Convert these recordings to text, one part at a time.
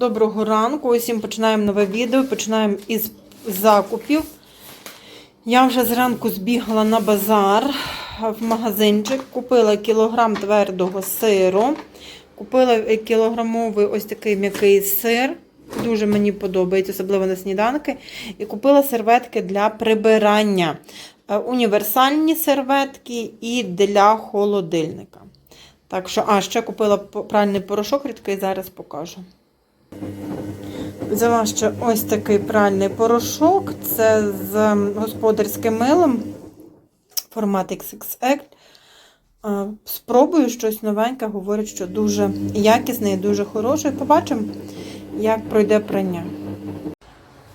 Доброго ранку. Усім починаємо нове відео. Починаємо із закупів. Я вже зранку збігала на базар в магазинчик, купила кілограм твердого сиру, купила кілограмовий ось такий м'який сир. Дуже мені подобається, особливо на сніданки. І купила серветки для прибирання. Е, Універсальні серветки і для холодильника. Так що, а, ще купила пральний порошок рідкий, зараз покажу. Взяла ще ось такий пральний порошок. Це з господарським милом. Формат XXL. Спробую щось новеньке, говорять, що дуже якісне і дуже хороше. Побачимо, як пройде прання.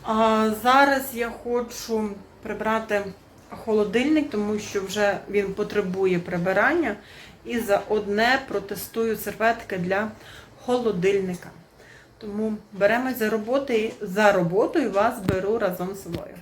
А зараз я хочу прибрати холодильник, тому що вже він потребує прибирання. І за одне протестую серветки для холодильника. Тому беремось за роботи за роботу і вас беру разом з собою.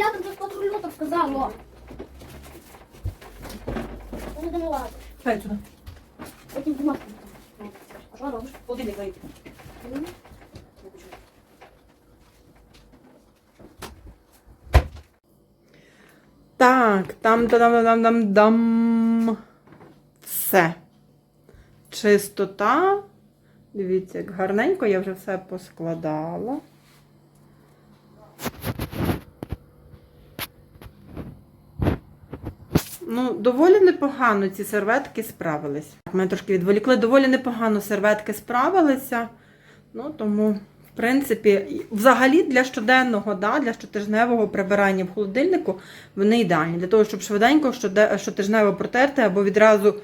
Я там just патрулю так сказала. Я не. Дай сюди. Потім бумажку. А що робиш? Дай. М? Так, там там там там дам все. Чистота. Дивіться, як гарненько я вже все поскладала. Ну, доволі непогано ці серветки справились. Мене трошки відволікли. Доволі непогано серветки справилися. Ну, тому, в принципі, взагалі для щоденного, да, для щотижневого прибирання в холодильнику вони ідеальні. Для того, щоб швиденько щотижнево протерти або відразу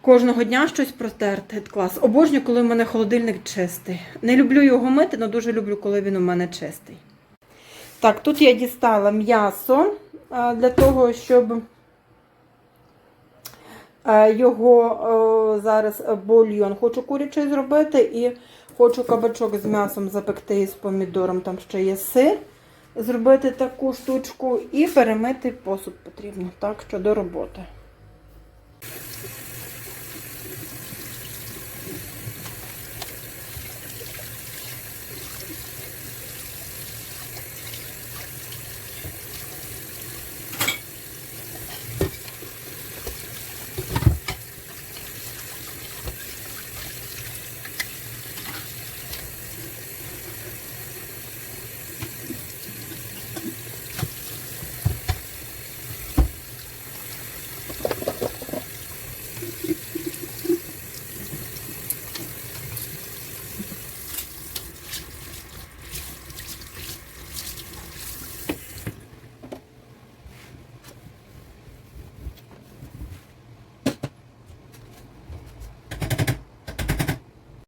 кожного дня щось протерти. Клас. Обожнюю, коли в мене холодильник чистий. Не люблю його мити, але дуже люблю, коли він у мене чистий. Так, тут я дістала м'ясо для того, щоб е, його е, зараз бульйон хочу курячий зробити і хочу кабачок з м'ясом запекти і з помідором. Там ще є сир. Зробити таку штучку і перемити посуд потрібно. Так що до роботи.